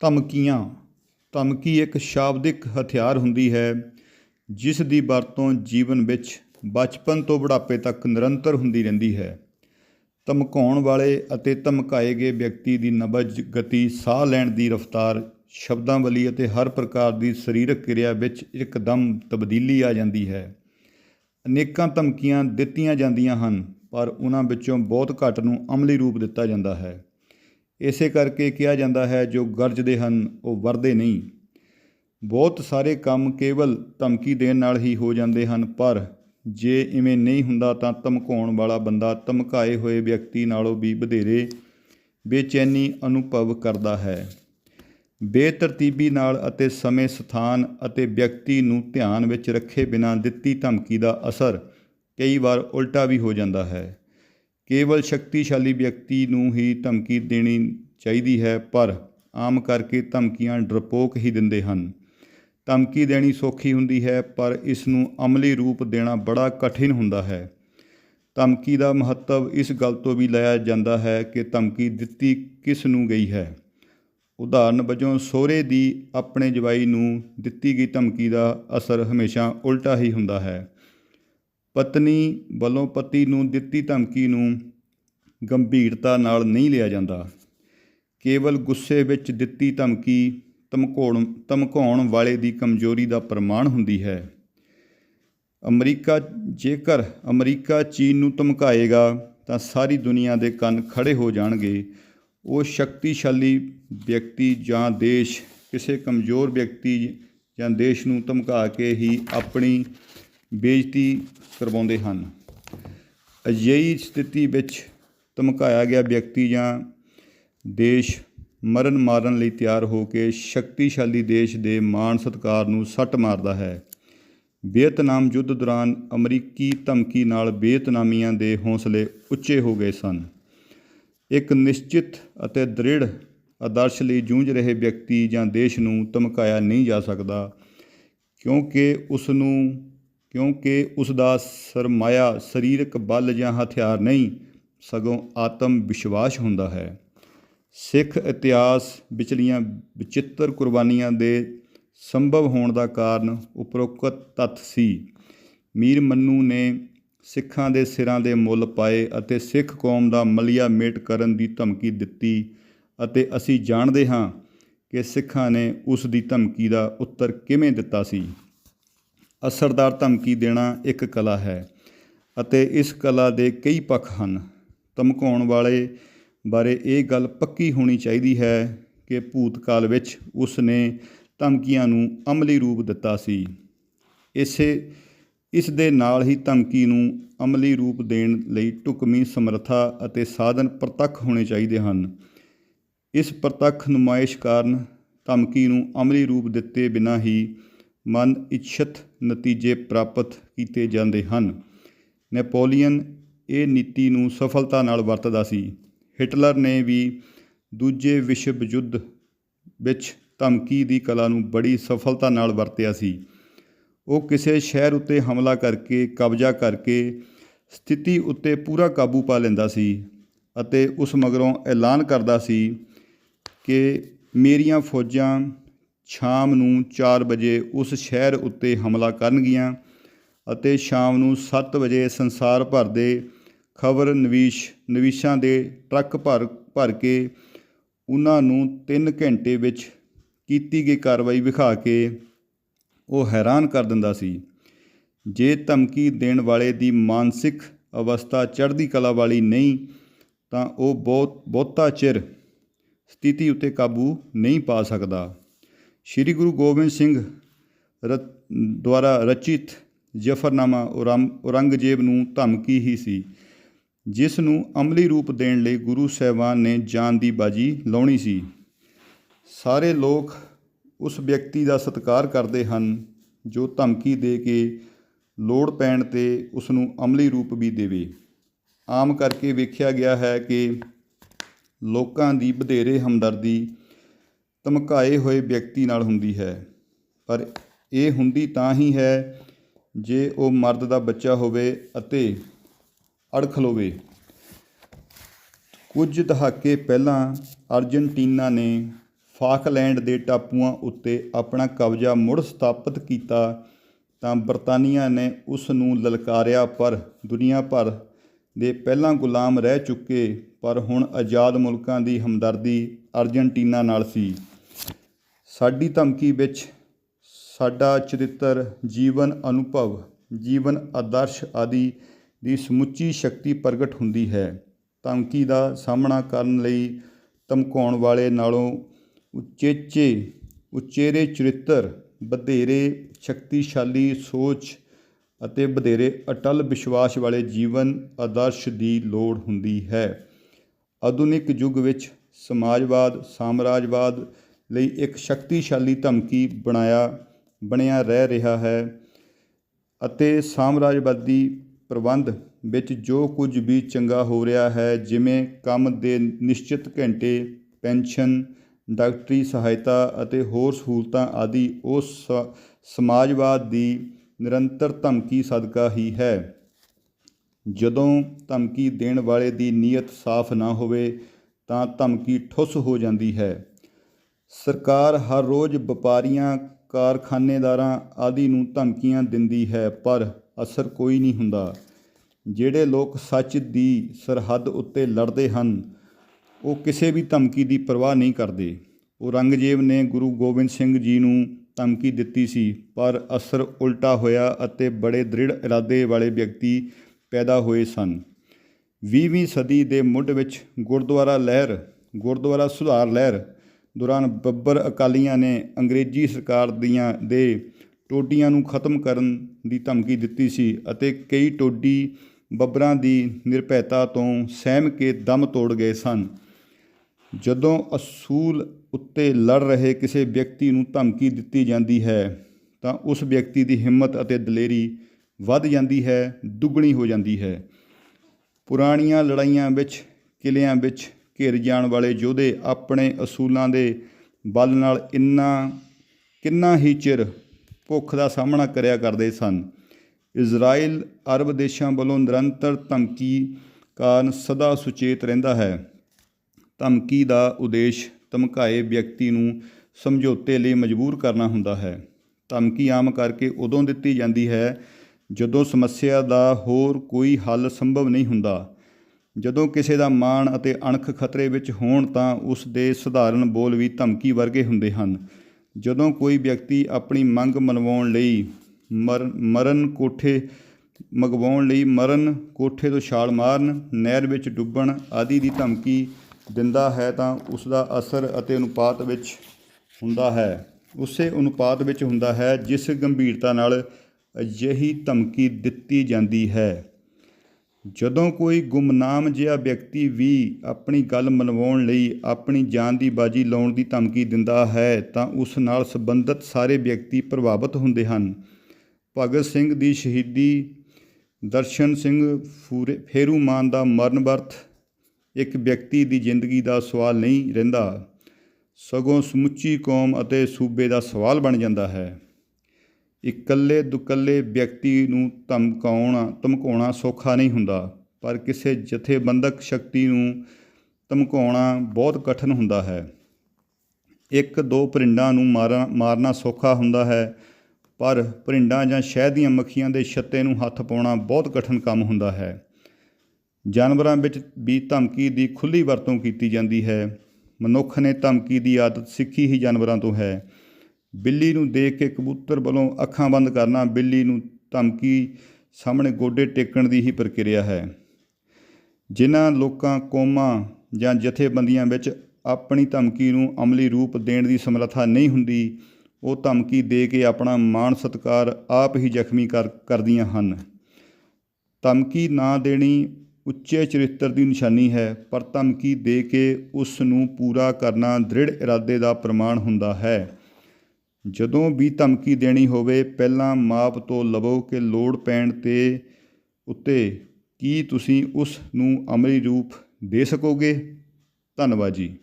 ਧਮਕੀਆਂ। ਧਮਕੀ ਇੱਕ ਸ਼ਾਬਦਿਕ ਹਥਿਆਰ ਹੁੰਦੀ ਹੈ, ਜਿਸ ਦੀ ਵਰਤੋਂ ਜੀਵਨ ਵਿੱਚ ਬਚਪਨ ਤੋਂ ਬੁਢਾਪੇ ਤੱਕ ਨਿਰੰਤਰ ਹੁੰਦੀ ਰਹਿੰਦੀ ਹੈ। ਧਮਕਾਉਣ ਵਾਲੇ ਅਤੇ ਧਮਕਾਏ ਗਏ ਵਿਅਕਤੀ ਦੀ ਨਬਜ ਗਤੀ, ਸਾਹ ਲੈਣ ਦੀ ਰਫ਼ਤਾਰ ਸ਼ਬਦਾਵਲੀ ਅਤੇ ਹਰ ਪ੍ਰਕਾਰ ਦੀ ਸਰੀਰਕ ਕਿਰਿਆ ਵਿੱਚ ਇੱਕਦਮ ਤਬਦੀਲੀ ਆ ਜਾਂਦੀ ਹੈ। ਅਨੇਕਾਂ ਧਮਕੀਆਂ ਦਿੱਤੀਆਂ ਜਾਂਦੀਆਂ ਹਨ, ਪਰ ਉਹਨਾਂ ਵਿੱਚੋਂ ਬਹੁਤ ਘੱਟ ਨੂੰ ਅਮਲੀ ਰੂਪ ਦਿੱਤਾ ਜਾਂਦਾ ਹੈ। ਇਸੇ ਕਰਕੇ ਕਿਹਾ ਜਾਂਦਾ ਹੈ, ਜੋ ਗਰਜਦੇ ਹਨ, ਉਹ ਵਰਦੇ ਨਹੀਂ। ਬਹੁਤ ਸਾਰੇ ਕੰਮ ਕੇਵਲ ਧਮਕੀ ਦੇਣ ਨਾਲ ਹੀ ਹੋ ਜਾਂਦੇ ਹਨ, ਪਰ ਜੇ ਇਵੇਂ ਨਹੀਂ ਹੁੰਦਾ ਤਾਂ ਧਮਕਾਉਣ ਵਾਲਾ ਬੰਦਾ ਧਮਕਾਏ ਹੋਏ ਵਿਅਕਤੀ ਨਾਲੋਂ ਵੀ ਵਧੇਰੇ ਬੇਚੈਨੀ ਅਨੁਭਵ ਕਰਦਾ ਹੈ। ਬੇਤਰਤੀਬੀ ਨਾਲ ਅਤੇ ਸਮੇਂ ਸਥਾਨ ਅਤੇ ਵਿਅਕਤੀ ਨੂੰ ਧਿਆਨ ਵਿੱਚ ਰੱਖੇ ਬਿਨਾਂ ਦਿੱਤੀ ਧਮਕੀ ਦਾ ਅਸਰ ਕਈ ਵਾਰ ਉਲਟਾ ਵੀ ਹੋ ਜਾਂਦਾ ਹੈ। ਕੇਵਲ ਸ਼ਕਤੀਸ਼ਾਲੀ ਵਿਅਕਤੀ ਨੂੰ ਹੀ ਧਮਕੀ ਦੇਣੀ ਚਾਹੀਦੀ ਹੈ, ਪਰ ਆਮ ਕਰਕੇ ਧਮਕੀਆਂ ਡਰਪੋਕ ਹੀ ਦਿੰਦੇ ਹਨ। ਧਮਕੀ ਦੇਣੀ ਸੌਖੀ ਹੁੰਦੀ ਹੈ, ਪਰ ਇਸ ਨੂੰ ਅਮਲੀ ਰੂਪ ਦੇਣਾ ਬੜਾ ਕਠਿਨ ਹੁੰਦਾ ਹੈ। ਧਮਕੀ ਦਾ ਮਹੱਤਵ ਇਸ ਗੱਲ ਤੋਂ ਵੀ ਲਿਆ ਜਾਂਦਾ ਹੈ ਕਿ ਧਮਕੀ ਦਿੱਤੀ ਕਿਸ ਨੂੰ ਗਈ ਹੈ। ਉਦਾਹਰਨ ਵਜੋਂ, ਸਹੁਰੇ ਦੀ ਆਪਣੇ ਜਵਾਈ ਨੂੰ ਦਿੱਤੀ ਗਈ ਧਮਕੀ ਦਾ ਅਸਰ ਹਮੇਸ਼ਾ ਉਲਟਾ ਹੀ ਹੁੰਦਾ ਹੈ। ਪਤਨੀ ਵੱਲੋਂ ਪਤੀ ਨੂੰ ਦਿੱਤੀ ਧਮਕੀ ਨੂੰ ਗੰਭੀਰਤਾ ਨਾਲ ਨਹੀਂ ਲਿਆ ਜਾਂਦਾ। ਕੇਵਲ ਗੁੱਸੇ ਵਿੱਚ ਦਿੱਤੀ ਧਮਕੀ ਧਮਕਾਉਣ ਧਮਕਾਉਣ ਵਾਲੇ ਦੀ ਕਮਜ਼ੋਰੀ ਦਾ ਪ੍ਰਮਾਣ ਹੁੰਦੀ ਹੈ। ਅਮਰੀਕਾ, ਜੇਕਰ ਅਮਰੀਕਾ ਚੀਨ ਨੂੰ ਧਮਕਾਏਗਾ, ਤਾਂ ਸਾਰੀ ਦੁਨੀਆ ਦੇ ਕੰਨ ਖੜੇ ਹੋ ਜਾਣਗੇ। ਉਹ ਸ਼ਕਤੀਸ਼ਾਲੀ ਵਿਅਕਤੀ ਜਾਂ ਦੇਸ਼, ਕਿਸੇ ਕਮਜ਼ੋਰ ਵਿਅਕਤੀ ਜਾਂ ਦੇਸ਼ ਨੂੰ ਧਮਕਾ ਕੇ ਹੀ ਆਪਣੀ ਬੇਇੱਜ਼ਤੀ ਕਰਵਾਉਂਦੇ ਹਨ। ਅਜਿਹੀ ਸਥਿਤੀ ਵਿੱਚ ਧਮਕਾਇਆ ਗਿਆ ਵਿਅਕਤੀ ਜਾਂ ਦੇਸ਼ ਮਰਨ ਮਾਰਨ ਲਈ ਤਿਆਰ ਹੋ ਕੇ ਸ਼ਕਤੀਸ਼ਾਲੀ ਦੇਸ਼ ਦੇ ਮਾਣ ਸਤਿਕਾਰ ਨੂੰ ਸੱਟ ਮਾਰਦਾ ਹੈ। ਵੀਅਤਨਾਮ ਯੁੱਧ ਦੌਰਾਨ ਅਮਰੀਕੀ ਧਮਕੀ ਨਾਲ ਵੀਅਤਨਾਮੀਆਂ ਦੇ ਹੌਸਲੇ ਉੱਚੇ ਹੋ ਗਏ ਸਨ। ਇੱਕ ਨਿਸ਼ਚਿਤ ਅਤੇ ਦ੍ਰਿੜ ਆਦਰਸ਼ ਲਈ ਜੂਝ ਰਹੇ ਵਿਅਕਤੀ ਜਾਂ ਦੇਸ਼ ਨੂੰ ਧਮਕਾਇਆ ਨਹੀਂ ਜਾ ਸਕਦਾ, ਕਿਉਂਕਿ ਉਸ ਨੂੰ ਕਿਉਂਕਿ ਉਸ ਦਾ ਸਰਮਾਇਆ ਸਰੀਰਕ ਬਲ ਜਾਂ ਹਥਿਆਰ ਨਹੀਂ, ਸਗੋਂ ਆਤਮ ਵਿਸ਼ਵਾਸ ਹੁੰਦਾ ਹੈ। ਸਿੱਖ ਇਤਿਹਾਸ ਵਿਚਲੀਆਂ ਵਿਚਿੱਤਰ ਕੁਰਬਾਨੀਆਂ ਦੇ ਸੰਭਵ ਹੋਣ ਦਾ ਕਾਰਨ ਉਪਰੋਕਤ ਤੱਥ ਸੀ। ਮੀਰ ਮੰਨੂ ਨੇ ਸਿੱਖਾਂ ਦੇ ਸਿਰਾਂ ਦੇ ਮੁੱਲ ਪਾਏ ਅਤੇ ਸਿੱਖ ਕੌਮ ਦਾ ਮਲਿਆ ਮੇਟ ਕਰਨ ਦੀ ਧਮਕੀ ਦਿੱਤੀ ਅਤੇ ਅਸੀਂ ਜਾਣਦੇ ਹਾਂ ਕਿ ਸਿੱਖਾਂ ਨੇ ਉਸ ਦੀ ਧਮਕੀ ਦਾ ਉੱਤਰ ਕਿਵੇਂ ਦਿੱਤਾ ਸੀ। ਅਸਰਦਾਰ ਧਮਕੀ ਦੇਣਾ ਇੱਕ ਕਲਾ ਹੈ ਅਤੇ ਇਸ ਕਲਾ ਦੇ ਕਈ ਪੱਖ ਹਨ। ਧਮਕਾਉਣ ਵਾਲੇ ਬਾਰੇ ਇਹ ਗੱਲ ਪੱਕੀ ਹੋਣੀ ਚਾਹੀਦੀ ਹੈ ਕਿ ਭੂਤਕਾਲ ਵਿੱਚ ਉਸ ਨੇ ਧਮਕੀਆਂ ਨੂੰ ਅਮਲੀ ਰੂਪ ਦਿੱਤਾ ਸੀ। ਇਸੇ ਇਸ ਦੇ ਨਾਲ ਹੀ ਧਮਕੀ ਨੂੰ ਅਮਲੀ ਰੂਪ ਦੇਣ ਲਈ ਢੁਕਵੀਂ ਸਮਰੱਥਾ ਅਤੇ ਸਾਧਨ ਪ੍ਰਤੱਖ ਹੋਣੇ ਚਾਹੀਦੇ ਹਨ। ਇਸ ਪ੍ਰਤੱਖ ਨੁਮਾਇਸ਼ ਕਾਰਨ ਧਮਕੀ ਨੂੰ ਅਮਲੀ ਰੂਪ ਦਿੱਤੇ ਬਿਨਾਂ ਹੀ ਮਨ ਇੱਛਤ ਨਤੀਜੇ ਪ੍ਰਾਪਤ ਕੀਤੇ ਜਾਂਦੇ ਹਨ। ਨੈਪੋਲੀਅਨ ਇਹ ਨੀਤੀ ਨੂੰ ਸਫਲਤਾ ਨਾਲ ਵਰਤਦਾ ਸੀ। ਹਿਟਲਰ ਨੇ ਵੀ ਦੂਜੇ ਵਿਸ਼ਵ ਯੁੱਧ ਵਿੱਚ ਧਮਕੀ ਦੀ ਕਲਾ ਨੂੰ ਬੜੀ ਸਫਲਤਾ ਨਾਲ ਵਰਤਿਆ ਸੀ। ਉਹ ਕਿਸੇ ਸ਼ਹਿਰ ਉੱਤੇ ਹਮਲਾ ਕਰਕੇ, ਕਬਜ਼ਾ ਕਰਕੇ ਸਥਿਤੀ ਉੱਤੇ ਪੂਰਾ ਕਾਬੂ ਪਾ ਲੈਂਦਾ ਸੀ ਅਤੇ ਉਸ ਮਗਰੋਂ ਐਲਾਨ ਕਰਦਾ ਸੀ ਕਿ ਮੇਰੀਆਂ ਫੌਜਾਂ ਸ਼ਾਮ ਨੂੰ 4 ਵਜੇ ਉਸ ਸ਼ਹਿਰ ਉੱਤੇ ਹਮਲਾ ਕਰਨਗੀਆਂ ਅਤੇ ਸ਼ਾਮ ਨੂੰ 7 ਵਜੇ ਸੰਸਾਰ ਭਰ ਦੇ ਖਬਰ ਨਵੀਸ਼, ਨਵੀਸ਼ਾਂ ਦੇ ਟਰੱਕ ਭਰ ਭਰ ਕੇ ਉਹਨਾਂ ਨੂੰ 3 ਘੰਟੇ ਵਿੱਚ ਕੀਤੀ ਗਈ ਕਾਰਵਾਈ ਵਿਖਾ ਕੇ ਉਹ ਹੈਰਾਨ ਕਰ ਦਿੰਦਾ ਸੀ। ਜੇ ਧਮਕੀ ਦੇਣ ਵਾਲੇ ਦੀ ਮਾਨਸਿਕ ਅਵਸਥਾ ਚੜ੍ਹਦੀ ਕਲਾ ਵਾਲੀ ਨਹੀਂ, ਤਾਂ ਉਹ ਬਹੁਤ, ਬਹੁਤਾ ਚਿਰ ਸਥਿਤੀ ਉੱਤੇ ਕਾਬੂ ਨਹੀਂ ਪਾ ਸਕਦਾ। ਸ੍ਰੀ ਗੁਰੂ ਗੋਬਿੰਦ ਸਿੰਘ ਰ, ਦੁਆਰਾ ਰਚਿਤ ਜਫਰਨਾਮਾ ਔਰੰਗਜ਼ੇਬ ਨੂੰ ਧਮਕੀ ਹੀ ਸੀ, ਜਿਸ ਨੂੰ ਅਮਲੀ ਰੂਪ ਦੇਣ ਲਈ ਗੁਰੂ ਸਾਹਿਬਾਨ ਨੇ ਜਾਨ ਦੀ ਬਾਜੀ ਲਾਉਣੀ ਸੀ। ਸਾਰੇ ਲੋਕ ਉਸ ਵਿਅਕਤੀ ਦਾ ਸਤਿਕਾਰ ਕਰਦੇ ਹਨ, ਜੋ ਧਮਕੀ ਦੇ ਕੇ ਲੋੜ ਪੈਣ ਤੇ ਉਸ ਨੂੰ ਅਮਲੀ ਰੂਪ ਵੀ ਦੇਵੇ। ਆਮ ਕਰਕੇ ਵੇਖਿਆ ਗਿਆ ਹੈ ਕਿ ਲੋਕਾਂ ਦੀ ਵਧੇਰੇ ਹਮਦਰਦੀ ਧਮਕਾਏ ਹੋਏ ਵਿਅਕਤੀ ਨਾਲ ਹੁੰਦੀ ਹੈ। ਪਰ ਇਹ ਹੁੰਦੀ ਤਾਂ ਹੀ ਹੈ ਜੇ ਉਹ ਮਰਦ ਦਾ ਬੱਚਾ ਹੋਵੇ ਅਤੇ ਅੜਖ ਲਵੇ। ਕੁਝ ਦਹਾਕੇ ਪਹਿਲਾਂ ਅਰਜਨਟੀਨਾ ਨੇ ਫਾਕਲੈਂਡ ਦੇ ਟਾਪੂਆਂ ਉੱਤੇ ਆਪਣਾ ਕਬਜ਼ਾ ਮੁੜ ਸਥਾਪਿਤ ਕੀਤਾ ਤਾਂ ਬਰਤਾਨੀਆ ਨੇ ਉਸ ਨੂੰ ਲਲਕਾਰਿਆ, ਪਰ ਦੁਨੀਆ ਭਰ ਦੇ ਪਹਿਲਾਂ ਗੁਲਾਮ ਰਹਿ ਚੁੱਕੇ। ਪਰ ਹੁਣ ਆਜ਼ਾਦ ਮੁਲਕਾਂ ਦੀ ਹਮਦਰਦੀ ਅਰਜਨਟੀਨਾ ਨਾਲ ਸੀ। ਸਾਡੀ ਧਮਕੀ ਵਿੱਚ ਸਾਡਾ ਚਰਿੱਤਰ, ਜੀਵਨ ਅਨੁਭਵ, ਜੀਵਨ ਆਦਰਸ਼ ਆਦਿ ਦੀ ਸਮੁੱਚੀ ਸ਼ਕਤੀ ਪ੍ਰਗਟ ਹੁੰਦੀ ਹੈ। ਧਮਕੀ ਦਾ ਸਾਹਮਣਾ ਕਰਨ ਲਈ ਧਮਕਾਉਣ ਵਾਲੇ ਨਾਲੋਂ ਉਚੇਚੇ, ਉਚੇਰੇ ਚਰਿੱਤਰ, ਵਧੇਰੇ ਸ਼ਕਤੀਸ਼ਾਲੀ ਸੋਚ ਅਤੇ ਵਧੇਰੇ ਅਟਲ ਵਿਸ਼ਵਾਸ ਵਾਲੇ ਜੀਵਨ ਆਦਰਸ਼ ਦੀ ਲੋੜ ਹੁੰਦੀ ਹੈ। ਆਧੁਨਿਕ ਯੁੱਗ ਵਿੱਚ ਸਮਾਜਵਾਦ, ਸਾਮਰਾਜਵਾਦ ਲਈ ਇੱਕ ਸ਼ਕਤੀਸ਼ਾਲੀ ਧਮਕੀ ਬਣਾਇਆ, ਬਣਿਆ ਰਹਿ ਰਿਹਾ ਹੈ ਅਤੇ ਸਾਮਰਾਜਵਾਦੀ ਪ੍ਰਬੰਧ ਵਿੱਚ ਜੋ ਕੁਝ ਵੀ ਚੰਗਾ ਹੋ ਰਿਹਾ ਹੈ, ਜਿਵੇਂ ਕੰਮ ਦੇ ਨਿਸ਼ਚਿਤ ਘੰਟੇ, ਪੈਨਸ਼ਨ, ਡਾਕਟਰੀ ਸਹਾਇਤਾ ਅਤੇ ਹੋਰ ਸਹੂਲਤਾਂ ਆਦਿ ਉਸ ਸਮਾਜਵਾਦ ਦੀ ਨਿਰੰਤਰ ਧਮਕੀ ਸਦਕਾ ਹੀ ਹੈ। ਜਦੋਂ ਧਮਕੀ ਦੇਣ ਵਾਲੇ ਦੀ ਨੀਅਤ ਸਾਫ਼ ਨਾ ਹੋਵੇ ਤਾਂ ਧਮਕੀ ਠੁੱਸ ਹੋ ਜਾਂਦੀ ਹੈ। ਸਰਕਾਰ ਹਰ ਰੋਜ਼ ਵਪਾਰੀਆਂ, ਕਾਰਖਾਨੇਦਾਰਾਂ ਆਦਿ ਨੂੰ ਧਮਕੀਆਂ ਦਿੰਦੀ ਹੈ, ਪਰ ਅਸਰ ਕੋਈ ਨਹੀਂ ਹੁੰਦਾ। ਜਿਹੜੇ ਲੋਕ ਸੱਚ ਦੀ ਸਰਹੱਦ ਉੱਤੇ ਲੜਦੇ ਹਨ, ਉਹ ਕਿਸੇ ਵੀ ਧਮਕੀ ਦੀ ਪਰਵਾਹ ਨਹੀਂ ਕਰਦੇ। ਔਰੰਗਜ਼ੇਬ ਨੇ ਗੁਰੂ ਗੋਬਿੰਦ ਸਿੰਘ ਜੀ ਨੂੰ ਧਮਕੀ ਦਿੱਤੀ ਸੀ, ਪਰ ਅਸਰ ਉਲਟਾ ਹੋਇਆ ਅਤੇ ਬੜੇ ਦ੍ਰਿੜ ਇਰਾਦੇ ਵਾਲੇ ਵਿਅਕਤੀ ਪੈਦਾ ਹੋਏ ਸਨ। 20ਵੀਂ ਸਦੀ ਦੇ ਮੁੱਢ ਵਿੱਚ ਗੁਰਦੁਆਰਾ ਲਹਿਰ, ਗੁਰਦੁਆਰਾ ਸੁਧਾਰ ਲਹਿਰ ਦੌਰਾਨ ਬੱਬਰ ਅਕਾਲੀਆਂ ਨੇ ਅੰਗਰੇਜ਼ੀ ਸਰਕਾਰ ਦੀਆਂ ਦੇ ਟੋਡੀਆਂ ਨੂੰ ਖਤਮ ਕਰਨ ਦੀ ਧਮਕੀ ਦਿੱਤੀ ਸੀ ਅਤੇ ਕਈ ਟੋਡੀ ਬੱਬਰਾਂ ਦੀ ਨਿਰਭੈਤਾ ਤੋਂ ਸਹਿਮ ਕੇ ਦਮ ਤੋੜ ਗਏ ਸਨ। ਜਦੋਂ ਅਸੂਲ ਉੱਤੇ ਲੜ ਰਹੇ ਕਿਸੇ ਵਿਅਕਤੀ ਨੂੰ ਧਮਕੀ ਦਿੱਤੀ ਜਾਂਦੀ ਹੈ, ਤਾਂ ਉਸ ਵਿਅਕਤੀ ਦੀ ਹਿੰਮਤ ਅਤੇ ਦਲੇਰੀ ਵੱਧ ਜਾਂਦੀ ਹੈ, ਦੁੱਗਣੀ ਹੋ ਜਾਂਦੀ ਹੈ। ਪੁਰਾਣੀਆਂ ਲੜਾਈਆਂ ਵਿੱਚ, ਕਿਲਿਆਂ ਵਿੱਚ ਘਿਰ ਜਾਣ ਵਾਲੇ ਯੋਧੇ ਆਪਣੇ ਅਸੂਲਾਂ ਦੇ ਬਲ ਨਾਲ ਇੰਨਾ, ਕਿੰਨਾ ਹੀ ਚਿਰ ਭੁੱਖ ਦਾ ਸਾਹਮਣਾ ਕਰਿਆ ਕਰਦੇ ਸਨ। ਇਜ਼ਰਾਈਲ ਅਰਬ ਦੇਸ਼ਾਂ ਵੱਲੋਂ ਨਿਰੰਤਰ ਧਮਕੀ ਕਾਰਨ ਸਦਾ ਸੁਚੇਤ ਰਹਿੰਦਾ ਹੈ। ਧਮਕੀ ਦਾ ਉਦੇਸ਼ ਧਮਕਾਏ ਵਿਅਕਤੀ ਨੂੰ ਸਮਝੌਤੇ ਲਈ ਮਜਬੂਰ ਕਰਨਾ ਹੁੰਦਾ ਹੈ। ਧਮਕੀ ਆਮ ਕਰਕੇ ਉਦੋਂ ਦਿੱਤੀ ਜਾਂਦੀ ਹੈ ਜਦੋਂ ਸਮੱਸਿਆ ਦਾ ਹੋਰ ਕੋਈ ਹੱਲ ਸੰਭਵ ਨਹੀਂ ਹੁੰਦਾ, ਜਦੋਂ ਕਿਸੇ ਦਾ ਮਾਣ ਅਤੇ ਅਣਖ ਖਤਰੇ ਵਿੱਚ ਹੋਣ ਤਾਂ ਉਸ ਦੇ ਸਧਾਰਨ ਬੋਲ ਵੀ ਧਮਕੀ ਵਰਗੇ ਹੁੰਦੇ ਹਨ। ਜਦੋਂ ਕੋਈ ਵਿਅਕਤੀ ਆਪਣੀ ਮੰਗ ਮਨਵਾਉਣ ਲਈ ਮਰ, ਮਰਨ ਕੋਠੇ ਮਗਵਾਉਣ ਲਈ ਮਰਨ ਕੋਠੇ ਤੋਂ ਛਾਲ ਮਾਰਨ, ਨਹਿਰ ਵਿੱਚ ਡੁੱਬਣ ਆਦਿ ਦੀ ਧਮਕੀ ਦਿੰਦਾ ਹੈ ਤਾਂ ਉਸ ਦਾ ਅਸਰ ਅਤੇ ਅਨੁਪਾਤ ਵਿੱਚ ਹੁੰਦਾ ਹੈ। ਉਸੇ ਅਨੁਪਾਤ ਵਿੱਚ ਹੁੰਦਾ ਹੈ, ਜਿਸ ਗੰਭੀਰਤਾ ਨਾਲ ਅਜਿਹੀ ਧਮਕੀ ਦਿੱਤੀ ਜਾਂਦੀ ਹੈ। ਜਦੋਂ ਕੋਈ ਗੁੰਮਨਾਮ ਜਿਹਾ ਵਿਅਕਤੀ ਵੀ ਆਪਣੀ ਗੱਲ ਮਨਵਾਉਣ ਲਈ ਆਪਣੀ ਜਾਨ ਦੀ ਬਾਜੀ ਲਾਉਣ ਦੀ ਧਮਕੀ ਦਿੰਦਾ ਹੈ, ਤਾਂ ਉਸ ਨਾਲ ਸੰਬੰਧਿਤ ਸਾਰੇ ਵਿਅਕਤੀ ਪ੍ਰਭਾਵਿਤ ਹੁੰਦੇ ਹਨ। ਭਗਤ ਸਿੰਘ ਦੀ ਸ਼ਹੀਦੀ, ਦਰਸ਼ਨ ਸਿੰਘ ਫੂਰੇ ਫੇਰੂਮਾਨ ਦਾ ਮਰਨ ਵਰਤ ਇੱਕ ਵਿਅਕਤੀ ਦੀ ਜ਼ਿੰਦਗੀ ਦਾ ਸਵਾਲ ਨਹੀਂ ਰਹਿੰਦਾ। ਸਗੋਂ ਸਮੁੱਚੀ ਕੌਮ ਅਤੇ ਸੂਬੇ ਦਾ ਸਵਾਲ ਬਣ ਜਾਂਦਾ ਹੈ। ਇਕੱਲੇ ਦੁਕੱਲੇ ਵਿਅਕਤੀ ਨੂੰ ਧਮਕਾਉਣਾ ਧਮਕਾਉਣਾ ਸੌਖਾ ਨਹੀਂ ਹੁੰਦਾ, ਪਰ ਕਿਸੇ ਜਥੇਬੰਦਕ ਸ਼ਕਤੀ ਨੂੰ ਧਮਕਾਉਣਾ ਬਹੁਤ ਕਠਿਨ ਹੁੰਦਾ ਹੈ। ਇੱਕ ਦੋ ਪਰਿੰਡਾਂ ਨੂੰ ਮਾਰਨਾ ਮਾਰਨਾ ਸੌਖਾ ਹੁੰਦਾ ਹੈ, ਪਰ ਪਰਿੰਡਾਂ ਜਾਂ ਸ਼ਹਿਦ ਦੀਆਂ ਮੱਖੀਆਂ ਦੇ ਛੱਤੇ ਨੂੰ ਹੱਥ ਪਾਉਣਾ ਬਹੁਤ ਕਠਿਨ ਕੰਮ ਹੁੰਦਾ ਹੈ। ਜਾਨਵਰਾਂ ਵਿੱਚ ਵੀ ਧਮਕੀ ਦੀ ਖੁੱਲੀ ਵਰਤੋਂ ਕੀਤੀ ਜਾਂਦੀ ਹੈ। ਮਨੁੱਖ ਨੇ ਧਮਕੀ ਦੀ ਆਦਤ ਸਿੱਖੀ ਹੀ ਜਾਨਵਰਾਂ ਤੋਂ ਹੈ। ਬਿੱਲੀ ਨੂੰ ਦੇਖ ਕੇ ਕਬੂਤਰ ਵੱਲੋਂ ਅੱਖਾਂ ਬੰਦ ਕਰਨਾ ਬਿੱਲੀ ਨੂੰ ਧਮਕੀ ਸਾਹਮਣੇ ਗੋਡੇ ਟੇਕਣ ਦੀ ਹੀ ਪ੍ਰਕਿਰਿਆ ਹੈ। ਜਿਨ੍ਹਾਂ ਲੋਕਾਂ, ਕੌਮਾਂ ਜਾਂ ਜਥੇਬੰਦੀਆਂ ਵਿੱਚ ਆਪਣੀ ਧਮਕੀ ਨੂੰ ਅਮਲੀ ਰੂਪ ਦੇਣ ਦੀ ਸਮਰੱਥਾ ਨਹੀਂ ਹੁੰਦੀ, ਉਹ ਧਮਕੀ ਦੇ ਕੇ ਆਪਣਾ ਮਾਣ ਸਤਿਕਾਰ ਆਪ ਹੀ ਜ਼ਖਮੀ ਕਰ, ਕਰਦੀਆਂ ਹਨ। ਧਮਕੀ ਨਾ ਦੇਣੀ ਉੱਚੇ ਚਰਿੱਤਰ ਦੀ ਨਿਸ਼ਾਨੀ ਹੈ, ਪਰ ਧਮਕੀ ਦੇ ਕੇ ਉਸ ਨੂੰ ਪੂਰਾ ਕਰਨਾ ਦ੍ਰਿੜ ਇਰਾਦੇ ਦਾ ਪ੍ਰਮਾਣ ਹੁੰਦਾ ਹੈ। ਜਦੋਂ ਵੀ ਧਮਕੀ ਦੇਣੀ ਹੋਵੇ, ਪਹਿਲਾਂ ਮਾਪ ਤੋਂ ਲਵੋ ਕਿ ਲੋੜ ਪੈਣ ਤੇ ਉੱਤੇ ਕੀ ਤੁਸੀਂ ਉਸ ਨੂੰ ਅਮਲੀ ਰੂਪ ਦੇ ਸਕੋਗੇ? ਧੰਨਵਾਦ ਜੀ।